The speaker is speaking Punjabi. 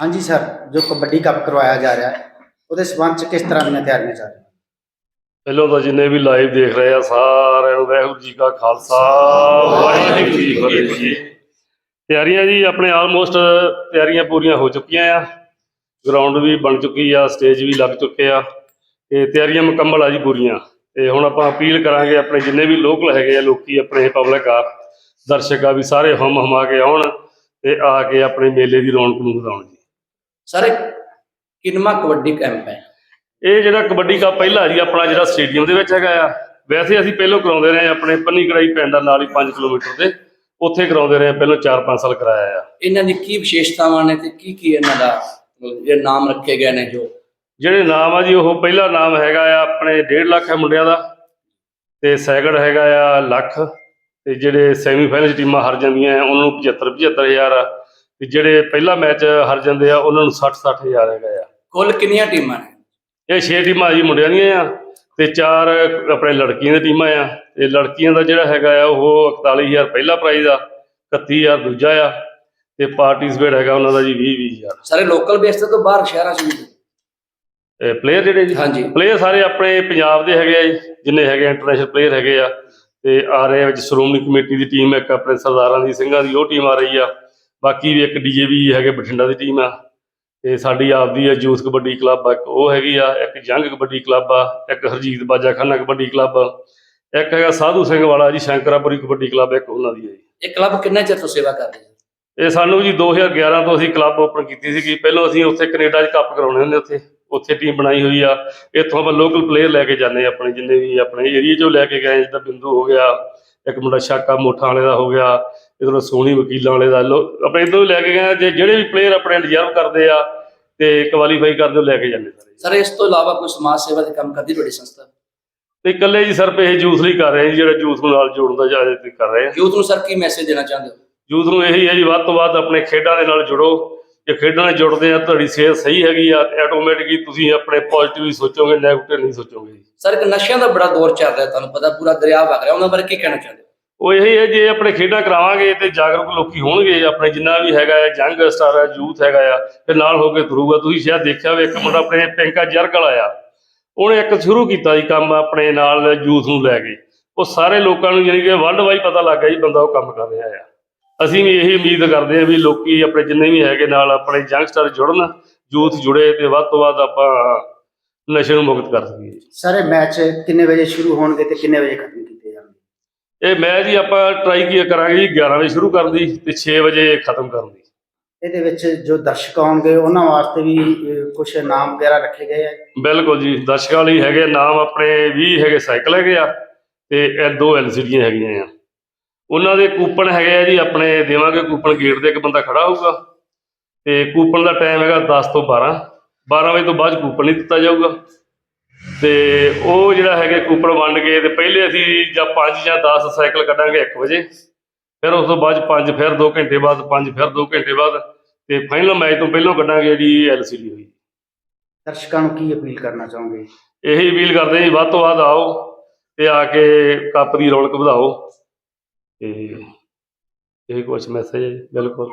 ਹਾਂਜੀ ਸਰ, ਜੋ ਕਬੱਡੀ ਕੱਪ ਕਰਵਾਇਆ ਜਾ ਰਿਹਾ ਹੈ, ਉਹਦੇ ਸਬੰਧ ਚ ਕਿਸ ਤਰ੍ਹਾਂ ਦੀਆਂ ਤਿਆਰੀਆਂ ਚੱਲ ਰਹੀਆਂ? ਪਹਿਲਾਂ ਤਾਂ ਜਿੰਨੇ ਵੀ ਲਾਈਵ ਦੇਖ ਰਹੇ ਆ, ਸਾਰਿਆਂ ਨੂੰ ਵਾਹਿਗੁਰੂ ਜੀ ਕਾ ਖਾਲਸਾ, ਵਾਹਿਗੁਰੂ ਜੀ ਕੀ ਫਤਿਹ ਜੀ। ਤਿਆਰੀਆਂ ਜੀ, ਆਪਣੇ ਆਲਮੋਸਟ ਤਿਆਰੀਆਂ ਪੂਰੀਆਂ ਹੋ ਚੁੱਕੀਆਂ ਆ। ਗਰਾਊਂਡ ਵੀ ਬਣ ਚੁੱਕੀ ਆ ਸਟੇਜ ਵੀ ਲੱਗ ਚੁੱਕੇ ਆ। ਤੇ ਤਿਆਰੀਆਂ ਮੁਕੰਮਲ ਆ ਜੀ ਪੂਰੀਆਂ। ਤੇ ਹੁਣ ਆਪਾਂ ਅਪੀਲ ਕਰਾਂਗੇ, ਆਪਣੇ ਜਿੰਨੇ ਵੀ ਲੋਕਲ ਹੈਗੇ ਆ, ਲੋਕੀ, ਆਪਣੇ ਪਬਲਿਕ ਆ, ਦਰਸ਼ਕ ਆ ਵੀ ਸਾਰੇ ਹਮ ਹਮਾ ਕੇ ਆਉਣ। ਤੇ ਆ ਕੇ ਆਪਣੇ ਮੇਲੇ ਦੀ ਰੌਣਕ ਨੂੰ ਵਧਾਉਣ ਜੀ। ਸਰ ਕਿੰਨਵਾਂ ਕਬੱਡੀ ਕੈਂਪ ਹੈ? ਇਹ ਜਿਹੜਾ ਕਬੱਡੀ ਕੱਪ ਪਹਿਲਾ ਜੀ ਆਪਣਾ ਜਿਹੜਾ ਸਟੇਡੀਅਮ ਦੇ ਵਿੱਚ ਹੈਗਾ ਆ। ਵੈਸੇ ਅਸੀਂ ਪਹਿਲਾਂ ਕਰਾਉਂਦੇ ਰਹੇ ਆਪਣੇ ਪੰਨੀ ਕੜਾਈ ਪਿੰਡ ਨਾਲ ਹੀ 5 ਕਿਲੋਮੀਟਰ ਤੇ ਉੱਥੇ ਕਰਾਉਂਦੇ ਰਹੇ ਪਹਿਲਾਂ 4-5 ਸਾਲ ਕਰਾਇਆ ਆ। ਇਹਨਾਂ ਦੀ ਕੀ ਵਿਸ਼ੇਸ਼ਤਾਵਾਂ ਨੇ ਤੇ ਕੀ ਕੀ ਇਹਨਾਂ ਦਾ ਇਹ ਨਾਮ ਰੱਖੇ ਗਏ ਨੇ ਜੋ? ਜਿਹੜੇ ਨਾਮ ਆ ਜੀ ਉਹ ਪਹਿਲਾ ਨਾਮ ਹੈਗਾ ਆ ਆਪਣੇ 1.5 ਲੱਖ ਹੈ ਮੁੰਡਿਆਂ ਦਾ। ਤੇ ਸੈਕੰਡ ਹੈਗਾ ਆ ਲੱਖ। ਤੇ ਜਿਹੜੇ ਸੈਮੀਫਾਈਨਲ ਟੀਮਾਂ ਹਾਰ ਜਾਂਦੀਆਂ ਆ ਉਹਨਾਂ ਨੂੰ 75 75000 ਆ। ਤੇ ਜਿਹੜੇ ਪਹਿਲਾ ਮੈਚ ਹਾਰ ਜਾਂਦੇ ਆ ਉਹਨਾਂ ਨੂੰ 60 60000 ਹੈਗਾ ਆ। ਕੁੱਲ ਕਿੰਨੀਆਂ ਟੀਮਾਂ ਨੇ? ਇਹ 6 ਟੀਮਾਂ ਜੀ ਮੁੰਡਿਆਂ ਦੀਆਂ ਆ ਤੇ ਚਾਰ ਆਪਣੇ ਲੜਕੀਆਂ ਦੀਆਂ ਟੀਮਾਂ ਆ। ਤੇ ਲੜਕੀਆਂ ਦਾ ਜਿਹੜਾ ਹੈਗਾ ਆ ਉਹ 41000 ਪਹਿਲਾ ਪ੍ਰਾਈਜ਼ ਆ 31000 ਦੂਜਾ ਆ। ਤੇ ਪਾਰਟਿਸਿਪੇਟ ਹੈਗਾ ਉਹਨਾਂ ਦਾ ਜੀ 20 20000 ਸਾਰੇ ਲੋਕਲ ਬੇਸ ਤੇ ਤੋਂ ਬਾਹਰ ਸ਼ਹਿਰਾਂ ਚ ਵੀ ਪਲੇਅਰ ਜਿਹੜੇ ਜੀ? ਹਾਂਜੀ। ਪਲੇਅਰ ਸਾਰੇ ਆਪਣੇ ਪੰਜਾਬ ਦੇ ਹੈਗੇ ਆ ਜੀ ਜਿੰਨੇ ਹੈਗੇ ਇੰਟਰਨੈਸ਼ਨਲ ਪਲੇਅਰ ਹੈਗੇ ਆ। ਤੇ ਆ ਰਹੇ ਆ ਵਿੱਚ ਸ਼੍ਰੋਮਣੀ ਕਮੇਟੀ ਦੀ ਟੀਮ ਇੱਕ ਆਪਣੇ ਸਰਦਾਰਾਂ ਦੀ ਸਿੰਘਾਂ ਦੀ ਉਹ ਟੀਮ ਆ ਰਹੀ ਆ। ਬਾਕੀ ਵੀ ਇੱਕ ਡੀਜੇਵੀ ਹੈਗੇ ਬਠਿੰਡਾ ਦੀ ਟੀਮ ਆ। ਤੇ ਸਾਡੀ ਆਪਦੀ ਆ ਯੂਥ ਕਬੱਡੀ ਕਲੱਬ ਆ ਇੱਕ ਉਹ ਹੈਗੀ ਆ ਇੱਕ ਜੰਗ ਕਬੱਡੀ ਕਲੱਬ ਆ ਇੱਕ ਹਰਜੀਤ ਬਾਜਾ ਖਾਨਾ ਕਬੱਡੀ ਕਲੱਬ ਇੱਕ ਹੈਗਾ ਸਾਧੂ ਸਿੰਘ ਵਾਲਾ ਜੀ ਸ਼ੰਕਰਾਪੁਰੀ ਕਬੱਡੀ ਕਲੱਬ ਇੱਕ ਉਹਨਾਂ ਦੀ ਹੈ ਜੀ। ਇਹ ਕਲੱਬ ਕਿੰਨੇ ਚਿਰ ਤੋਂ ਸੇਵਾ ਕਰਦੇ ਜੀ ਇਹ ਸਾਨੂੰ ਜੀ 2011 ਤੋਂ ਅਸੀਂ ਕਲੱਬ ਓਪਨ ਕੀਤੀ ਸੀਗੀ। ਪਹਿਲਾਂ ਅਸੀਂ ਉੱਥੇ ਕੈਨੇਡਾ 'ਚ ਕੱਪ ਕਰਾਉਣੇ ਹੁੰਦੇ ਉੱਥੇ। ਉੱਥੇ ਟੀਮ ਬਣਾਈ ਹੋਈ ਆ। ਇੱਥੋਂ ਆਪਾਂ ਲੋਕਲ ਪਲੇਅਰ ਲੈ ਕੇ ਜਾਂਦੇ ਆ ਆਪਣੇ ਜਿੰਨੇ ਵੀ ਆਪਣੇ ਏਰੀਆ 'ਚੋਂ ਲੈ ਕੇ ਗਏ ਜਿੱਦਾਂ ਬਿੰਦੂ ਹੋ ਗਿਆ ਇੱਕ ਮੁੰਡਾ ਸ਼ਾਕਾ ਮੋਠਾ ਵਾਲੇ ਦਾ ਹੋ ਗਿਆ ਇਧਰੋਂ ਸੋਹਣੀ ਵਕੀਲਾਂ ਵਾਲੇ ਦਾ ਆਪਣੇ ਇੱਧਰੋਂ ਲੈ ਕੇ ਗਏ ਜੇ ਜਿਹੜੇ ਵੀ ਪਲੇਅਰ ਆਪਣੇ ਡਿਜ਼ਰਵ ਕਰਦੇ ਆ ਤੇ ਕੁਆਲੀਫਾਈ ਕਰਦੇ ਲੈ ਕੇ ਜਾਂਦੇ ਸਾਰੇ। ਸਰ ਇਸ ਤੋਂ ਇਲਾਵਾ ਕੋਈ ਸਮਾਜ ਸੇਵਾ ਦੇ ਕੰਮ ਕਰਦੀ ਤੁਹਾਡੀ ਸੰਸਥਾ? ਤੇ ਇਕੱਲੇ ਜੀ ਸਿਰਫ ਇਹ ਯੂਥ ਲਈ ਕਰ ਰਹੇ ਜੀ, ਜਿਹੜਾ ਯੂਥ ਨੂੰ ਨਾਲ ਜੋੜਨ ਦਾ ਜ਼ਿਆਦਾ ਕਰ ਰਹੇ ਆ। ਯੂਥ ਨੂੰ ਸਰ ਕੀ ਮੈਸੇਜ ਦੇਣਾ ਚਾਹੁੰਦੇ ਹੋ? ਯੂਥ ਨੂੰ ਇਹੀ ਹੈ ਜੀ ਵੱਧ ਤੋਂ ਵੱਧ ਆਪਣੇ ਖੇਡਾਂ ਦੇ ਨਾਲ ਜੁੜੋ। ਜੇ ਖੇਡਾਂ ਨਾਲ ਜੁੜਦੇ ਆ ਤੁਹਾਡੀ ਸਿਹਤ ਸਹੀ ਹੈਗੀ ਆ ਆਟੋਮੈਟਿਕਲੀ ਤੁਸੀਂ ਆਪਣੇ ਪੋਜ਼ਿਟਿਵ ਹੀ ਸੋਚੋਗੇ ਨੈਗੇਟਿਵ ਨਹੀਂ ਸੋਚੋਗੇ। ਸਰ ਇੱਕ ਨਸ਼ਿਆਂ ਦਾ ਬੜਾ ਦੌਰ ਚੱਲ ਰਿਹਾ ਤੁਹਾਨੂੰ ਪਤਾ ਪੂਰਾ ਦਰਿਆ ਵਗ ਰਿਹਾ ਉਹਨਾਂ ਬਾਰੇ ਕੀ ਕਹਿਣਾ ਚਾਹੁੰਦੇ ਉਹ ਇਹੀ ਹੈ ਜੇ ਆਪਣੇ ਖੇਡਾਂ ਕਰਾਵਾਂਗੇ ਤੇ ਜਾਗਰੂਕ ਲੋਕੀ ਹੋਣਗੇ ਆਪਣੇ ਜਿੰਨਾ ਵੀ ਹੈਗਾ ਹੈ ਜੰਗ ਸਟਾਰ ਹੈ ਯੂਥ ਹੈਗਾ ਆ ਤੇ ਨਾਲ ਹੋ ਕੇ ਤੁਰੂਗਾ। ਤੁਸੀਂ ਸ਼ਾਇਦ ਦੇਖਿਆ ਹੋਵੇ ਇੱਕ ਮੁੰਡਾ ਆਪਣੇ ਪਿੰਕਾ ਜਰਗਲ ਆਇਆ। ਉਹਨੇ ਇੱਕ ਸ਼ੁਰੂ ਕੀਤਾ ਜੀ ਕੰਮ ਆਪਣੇ ਨਾਲ ਯੂਥ ਨੂੰ ਲੈ ਕੇ। ਉਹ ਸਾਰੇ ਲੋਕਾਂ ਨੂੰ ਯਾਨੀ ਕਿ ਵਰਲਡ ਵਾਈਡ ਪਤਾ ਲੱਗ ਗਿਆ ਜੀ ਬੰਦਾ ਉਹ ਕੰਮ ਕਰ ਰਿਹਾ ਆ। ਅਸੀਂ ਵੀ ਇਹੀ ਉਮੀਦ ਕਰਦੇ ਹਾਂ ਵੀ ਲੋਕੀ ਆਪਣੇ ਜਿੰਨੇ ਵੀ ਹੈਗੇ ਨਾਲ ਆਪਣੇ ਯੰਗਸਟਰ ਜੁੜਨ ਯੂਥ ਜੁੜੇ ਤੇ ਵੱਧ ਤੋਂ ਵੱਧ ਆਪਾਂ ਨਸ਼ੇ ਨੂੰ ਮੁਕਤ ਕਰ ਸਕੀਏ। ਸਰ ਇਹ ਮੈਚ ਕਿੰਨੇ ਵਜੇ ਸ਼ੁਰੂ ਹੋਣਗੇ ਤੇ ਕਿੰਨੇ ਵਜੇ ਖਤਮ ਕੀਤੇ ਜਾਣਗੇ? ਇਹ ਮੈਚ ਜੀ ਆਪਾਂ ਟਰਾਈ ਕੀ ਕਰਾਂਗੇ ਜੀ 11 ਵਜੇ ਸ਼ੁਰੂ ਕਰਨ ਦੀ ਤੇ 6 ਵਜੇ ਖਤਮ ਕਰਨ ਦੀ। ਇਹਦੇ ਵਿੱਚ ਜੋ ਦਰਸ਼ਕ ਆਉਣਗੇ ਉਹਨਾਂ ਵਾਸਤੇ ਵੀ ਕੁਝ ਨਾਮ ਵਗੈਰਾ ਰੱਖੇ ਗਏ ਹੈ ਬਿਲਕੁਲ ਜੀ ਦਰਸ਼ਕਾਂ ਲਈ ਹੈਗੇ ਨਾਮ ਆਪਣੇ 20 ਹੈਗੇ ਸਾਈਕਲ ਹੈਗੇ ਆ ਤੇ ਇਹ ਦੋ ਐਲਸੀਡੀਆਂ ਹੈਗੀਆਂ ਆ। ਉਹਨਾਂ ਦੇ ਕੂਪਨ ਹੈਗੇ ਆ ਜੀ ਆਪਣੇ ਦੇਵਾਂਗੇ ਕੂਪਨ ਗੇਟ ਤੇ ਇੱਕ ਬੰਦਾ ਖੜਾ ਹੋਊਗਾ। ਤੇ ਕੂਪਨ ਦਾ ਟਾਈਮ ਹੈਗਾ 10 ਤੋਂ 12 12 ਵਜੇ ਤੋਂ ਬਾਅਦ ਕੂਪਨ ਨਹੀਂ ਦਿੱਤਾ ਜਾਊਗਾ। ਤੇ ਉਹ ਜਿਹੜਾ ਹੈਗੇ ਕੂਪਨ ਵੰਡ ਕੇ ਤੇ ਪਹਿਲੇ ਅਸੀਂ ਜਾਂ 5 ਜਾਂ 10 ਸਾਈਕਲ ਕੱਢਾਂਗੇ 1 ਵਜੇ। ਫਿਰ ਉਸ ਤੋਂ ਬਾਅਦ 5 ਫਿਰ 2 ਘੰਟੇ ਬਾਅਦ 5 ਫਿਰ 2 ਘੰਟੇ ਬਾਅਦ। ਤੇ ਫਾਈਨਲ ਮੈਚ ਤੋਂ ਪਹਿਲਾਂ ਕੱਢਾਂਗੇ ਜਿਹੜੀ ਐਲਸੀਡੀ ਹੋਈ। ਦਰਸ਼ਕਾਂ ਨੂੰ ਕੀ ਅਪੀਲ ਕਰਨਾ ਚਾਹੋਗੇ? ਇਹੀ ਅਪੀਲ ਕਰਦੇ ਜੀ ਵੱਧ ਤੋਂ ਵੱਧ ਆਓ ਤੇ ਆ ਕੇ ਕੱਪ ਦੀ ਰੌਣਕ ਵਧਾਓ। ਤੇ ਇਹ ਕੁਛ ਮੈਸੇਜ ਬਿਲਕੁਲ